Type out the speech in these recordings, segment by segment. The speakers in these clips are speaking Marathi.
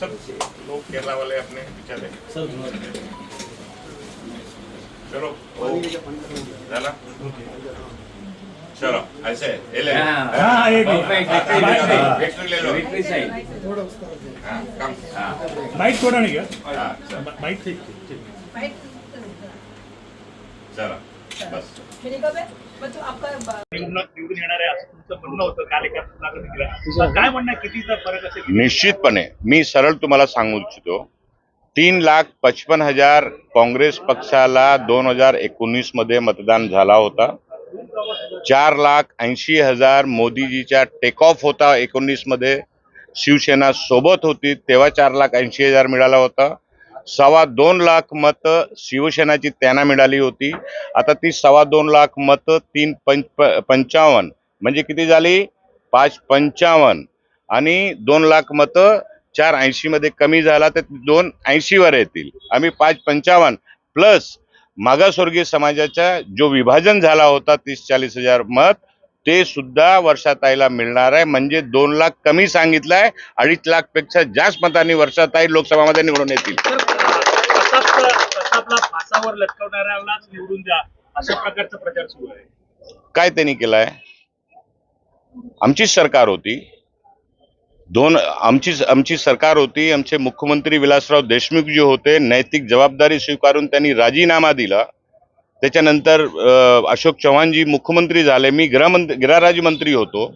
सब लोग केरला वाले अपने बेचारे चलो हो. झाला? चलो ऐसे ये ले हाँ, एक। Next week ले लो विक्ट्री साईड हाँ, कम माईक थोडा नाही का हाँ, चलो, माईक ठीक ठीक चलो बस निवडून निवडून येणार आहे असं तुमचं म्हणणं होतं काल एका मुलाखतीला काय म्हणणं आहे? कितीचा फरक असेल निश्चितपणे मी सरळ तुम्हाला सांगू इच्छितो. तीन लाख पचपन हजार काँग्रेस पक्षाला दोन हजार एकोणीसमध्ये मतदान झाला होता. चार लाख ऐंशी हजार मोदीजीचा टेक ऑफ होता एकोणीसमध्ये. शिवसेना सोबत होती तेव्हा चार लाख ऐंशी हजार मिळाला होता. सव्वा दोन लाख मत शिवसेनाची त्यांना मिळाली होती. आता ती सव्वा दोन लाख मत तीन पंच पंचावन्न म्हणजे किती झाली? पाच पंचावन्न. आणि दोन लाख मत चार ऐंशी मध्ये कमी झाला तर दोन ऐंशीवर येतील. आम्ही पाच पंचावन्न प्लस मागासवर्गीय समाजाचा जो विभाजन झाला होता तीस चाळीस हजार मत ते सुद्धा वर्षाताईला मिळणार आहे. म्हणजे दोन लाख कमी सांगितलंय अडीच लाखपेक्षा जास्त मतांनी वर्षाताई लोकसभामध्ये निवडून येतील. आहे. काय त्यांनी केलंय? आमचीच सरकार होती. दोन आमची आमची सरकार होती आमचे मुख्यमंत्री विलासराव देशमुख जे होते नैतिक जबाबदारी स्वीकारून त्यांनी राजीनामा दिला. त्याच्यानंतर अशोक चव्हाणजी मुख्यमंत्री झाले मी गृहमंत्री गृहराज्यमंत्री होतो.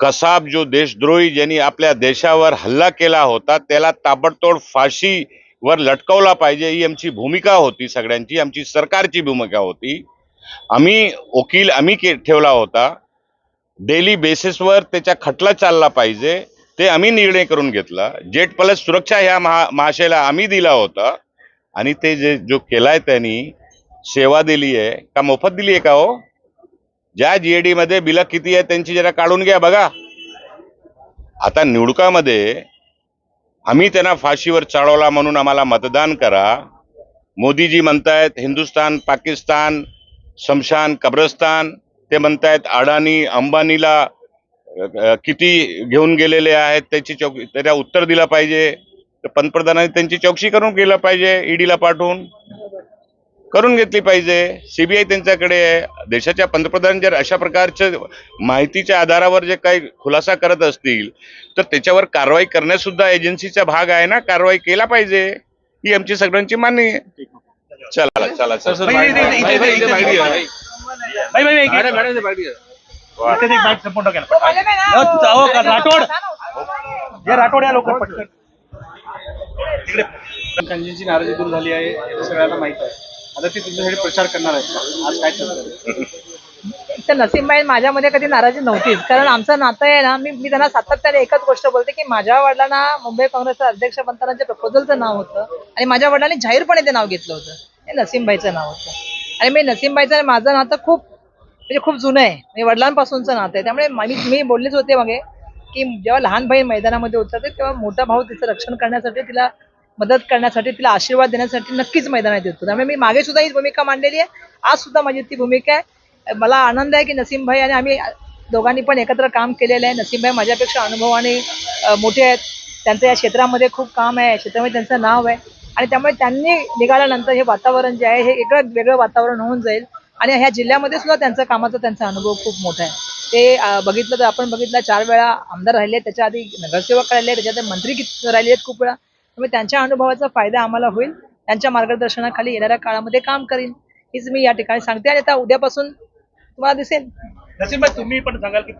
कसाब जो देशद्रोही ज्यांनी आपल्या देशावर हल्ला केला होता त्याला ताबडतोड फाशीवर लटकवला पाहिजे ही आमची भूमिका होती सगळ्यांची आमची सरकारची भूमिका होती. आम्ही वकील आम्ही के ठेवला होता. डेली बेसिसवर त्याच्या खटला चालला पाहिजे ते आम्ही निर्णय करून घेतला. जेट प्लस सुरक्षा ह्या महा महाशयाला आम्ही दिला होता. आणि ते जे जो केलाय त्यांनी सेवा दिली आहे. का मोफत दिली आहे का हो? ज्या जीएडी मध्ये बिलं किती आहे त्यांची जरा काढून घ्या बघा. आता निवडकामध्ये आम्ही त्यांना फाशीवर चढवला म्हणून आम्हाला मतदान करा. मोदीजी म्हणतायत हिंदुस्तान पाकिस्तान शमशान कब्रस्तान ते म्हणतायत अडाणी अंबानीला किती घेऊन गेलेले आहेत त्याची चौक त्याला उत्तर दिलं पाहिजे. तर पंतप्रधानांनी त्यांची चौकशी करून केलं पाहिजे ईडीला पाठवून. करून घेतली पाहिजे. सीबीआय त्यांच्याकडे आहे. देशाच्या पंतप्रधान जर अशा प्रकारच्या माहितीच्या आधारावर जे काही खुलासा करत असतील तर त्याच्यावर कारवाई करण्यास सुद्धा एजन्सीचा भाग आहे ना. कारवाई केला पाहिजे. ही आमची सगळ्यांची मान्य आहे. चला चला चला. बाई, इथे- इथे- इथे- ते बाईक संपून टाकेल. अहो, अहो, का- राठोड? हे राठोड या लोक पटकन. इकडे. कंजनची नाराजी दूर झाली आहे हे सगळ्यांना माहीत आहे. आता ते तुमच्यासाठी प्रचार करणार आहेत. आज काय चालतं तर नसीमबाई माझ्यामध्ये कधी नाराजी नव्हतीच. कारण आमचं नातं आहे ना मी मी त्यांना सातत्याने एकच गोष्ट बोलते की माझ्या वडिलांना मुंबई काँग्रेसचं अध्यक्ष बनताना जे प्रपोजलचं नाव होतं आणि माझ्या वडिलांनी जाहीरपणे ते नाव घेतलं होतं. हे नसीमबाईचं नाव होतं. आणि मी नसीमबाईचं आणि माझं नातं खूप म्हणजे खूप जुनं आहे. म्हणजे वडिलांपासूनचं नातं आहे. त्यामुळे मी मी बोललेच होते मागे की जेव्हा लहान बहीण मैदानामध्ये उतरते तेव्हा मोठा भाऊ तिचं रक्षण करण्यासाठी तिला मदत करण्यासाठी तिला आशीर्वाद देण्यासाठी नक्कीच मैदानात येतो. त्यामुळे मी मागे सुद्धा ही भूमिका मांडलेली आहे. आज सुद्धा माझी ती भूमिका आहे. मला आनंद आहे की नसीमभाई आणि आम्ही दोघांनी पण एकत्र काम केलेलं आहे. नसीमभाई माझ्यापेक्षा अनुभवाने मोठे आहेत. त्यांचं या क्षेत्रामध्ये खूप काम आहे. या क्षेत्रामध्ये त्यांचं नाव आहे. आणि त्यामुळे त्यांनी निघाल्यानंतर हे वातावरण जे आहे हे एक वेगळं वातावरण होऊन जाईल. आणि ह्या जिल्ह्यामध्ये सुद्धा त्यांचा कामाचा त्यांचा अनुभव खूप मोठा आहे. ते बघितलं तर आपण बघितलं चार वेळा आमदार राहिले त्याच्या आधी नगरसेवक राहिले त्याच्यात मंत्री राहिले आहेत खूप वेळा. त्यामुळे त्यांच्या अनुभवाचा फायदा आम्हाला होईल. त्यांच्या मार्गदर्शनाखाली येणाऱ्या काळामध्ये काम करीन. हीच मी या ठिकाणी सांगते. आणि आता उद्यापासून तुम्हाला दिसेल. तुम्ही पण सांगाल की